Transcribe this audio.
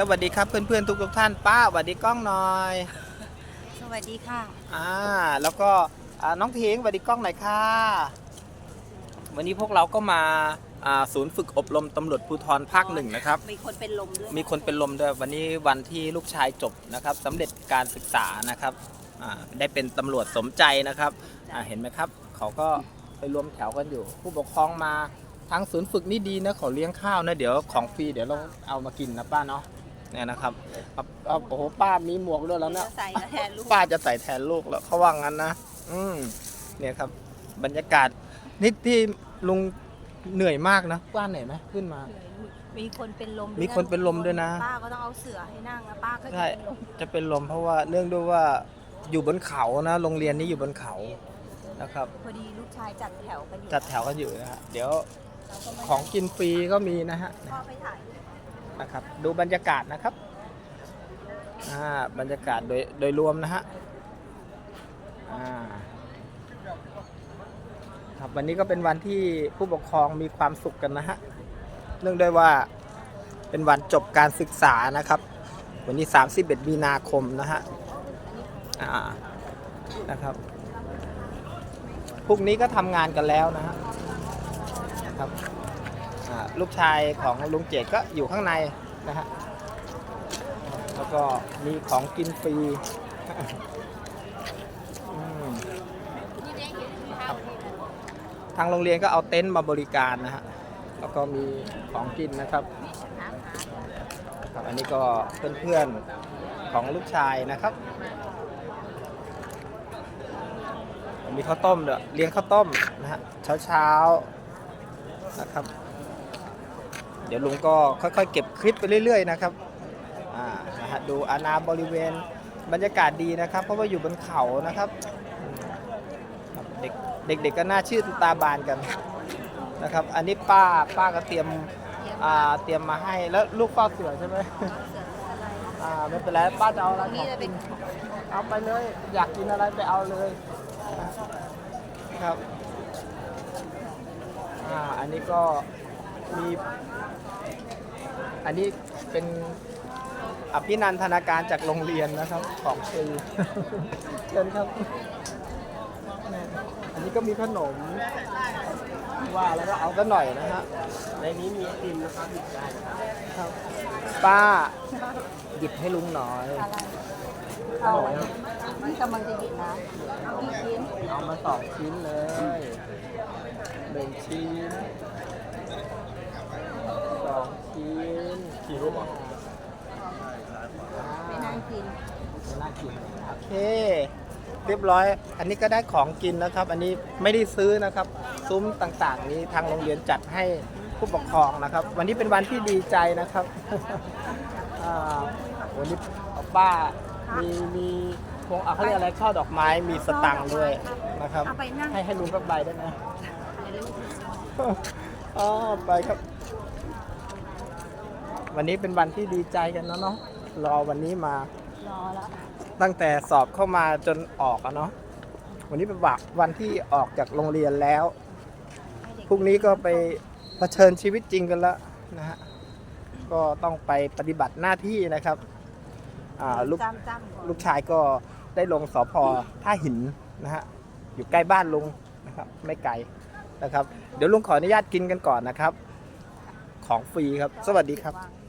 สวัสดีครับเพื่อนๆทุกทุกๆท่านป้าสวัสดีกล้องหน่อยสวัสดีค่ะอ่าแล้วก็อ่าน้องเทงสวัสดีกล้องหน่อยค่ะ วันนี้พวกเราก็มาอ่าศูนย์ฝึกอบรมตำรวจภูธรภาคหนึ่งนะครับ มีคนเป็นลมด้วยมีคนเป็นลมด้วยวันนี้วันที่ลูกชายจบนะครับสำเร็จการศึกษานะครับอ่าได้เป็นตำรวจสมใจนะครับอ่าเห็นไหมครับ เขาก็ไปรวมแถวกันอยู่ ผู้ปกครองมาทางศูนย์ฝึกนี่ดีนะเขาเลี้ยงข้าวนะเดี๋ยวของฟรีเดี๋ยวเราเอามากินนะป้าเนาะ เนี่ยนะครับเอาเอาโอ้โหป้ามีหมวกด้วยแล้วเนี่ย ใส่แทนลูกป้าจะใส่แทนลูกแล้วเขาว่างั้นนะ อืมเนี่ยครับ บรรยากาศนี่ที่ลุงเหนื่อยมากนะป้าเหนื่อยไหมขึ้นมา มีคนเป็นลมมีคนเป็นลมด้วยนะ ป้าก็ต้องเอาเสือให้นั่งแล้วป้าก็จะใช่เป็นลมจะเป็นลมเพราะว่าเนื่องด้วยว่าอยู่บนเขานะ โรงเรียนนี้อยู่บนเขานะครับ พอดีลูกชายจัดแถวกันอยู่จัดแถวกันอยู่นะฮะเดี๋ยวเราก็มาของกินฟรีก็มีนะฮะ พ่อไปถ่าย นะครับ ดูบรรยากาศนะครับอ่าบรรยากาศโดยโดยรวมนะฮะอ่าครับวันนี้ก็เป็นวันที่ผู้ปกครองมีความสุขกันนะฮะเนื่องด้วยว่าเป็นวันจบการศึกษานะครับ วันนี้31มีนาคมนะฮะอ่านะครับพรุ่งนี้ก็ทำงานกันแล้วนะฮะครับ ลูกชายของลุงเจตก็อยู่ข้างในนะฮะแล้วก็มีของกินฟรีทางโรงเรียนก็เอาเต็นท์มาบริการนะฮะ แล้วก็มีของกินนะครับครับ อันนี้ก็เพื่อนๆของลูกชายนะครับ มีข้าวต้มด้วยเลี้ยงข้าวต้มนะฮะเช้าๆนะครับ เดี๋ยวลุงก็ค่อยๆ เก็บคลิปไปเรื่อย ๆ นะครับอ่านะฮะดูอาณาบริเวณบรรยากาศดีนะครับ เพราะว่าอยู่บนเขานะครับเด็กเด็กๆก็น่าชื่นตาบานกันนะครับ อันนี้ป้าป้าก็เตรียมอ่าเตรียมมาให้แล้วลูกเฝ้าเสือใช่ไหมอ่าไม่เป็นไรป้าจะเอาอะไรนี่จะเป็นเอาไปเลย อยากกินอะไรไปเอาเลยครับอ่าอันนี้ก็ มีอันนี้เป็นอภินันทนาการจากโรงเรียนนะครับของฟรีเชิญครับ อันนี้ก็มีขนมว่าแล้วก็เอาซะหน่อยนะฮะในนี้มีไอติมนะครับหยิบได้ครับ ป้าหยิบให้ลุงหน่อยอะไรเอานี่กำลังจะหยิบนะกี่ชิ้นเอามาสองชิ้นเลยหนึ่งชิ้นส องชิ้นกี่รูปอะไม่นั่งกินน่ากินโอเค เรียบร้อย อันนี้ก็ได้ของกินนะครับ อันนี้ไม่ได้ซื้อนะครับ ซุ้มต่างๆ นี้ทางโรงเรียนจัดให้ผู้ปกครองนะครับ วันนี้เป็นวันที่ดีใจนะครับอ่าวันนี้ป้ามีมีพวงอะเขาเรียกอะไรช่อดอกไม้มีสตังค์ด้วยนะครับเอาไปนั่งให้ให้ลุงสักใบได้ไหมถ่ายรูปอ๋อไปครับ วันนี้เป็นวันที่ดีใจกันเนอะเนาะรอวันนี้มารอแล้วตั้งแต่สอบเข้ามาจนออกอะเนาะวันนี้เป็นวันวันที่ออกจากโรงเรียนแล้วให้เด็กพรุ่งนี้ก็ไปเผชิญชีวิตจริงกันแล้วนะฮะก็ต้องไปปฏิบัติหน้าที่นะครับอ่าลูกจ้ำจ้ำก่อนลูกชายก็ได้ลงสอพอท่าหินนะฮะอยู่ใกล้บ้านลุงนะครับไม่ไกลนะครับ เดี๋ยวลุงขออนุญาตกินกันก่อนนะครับ ของฟรีครับ สวัสดีครับวาง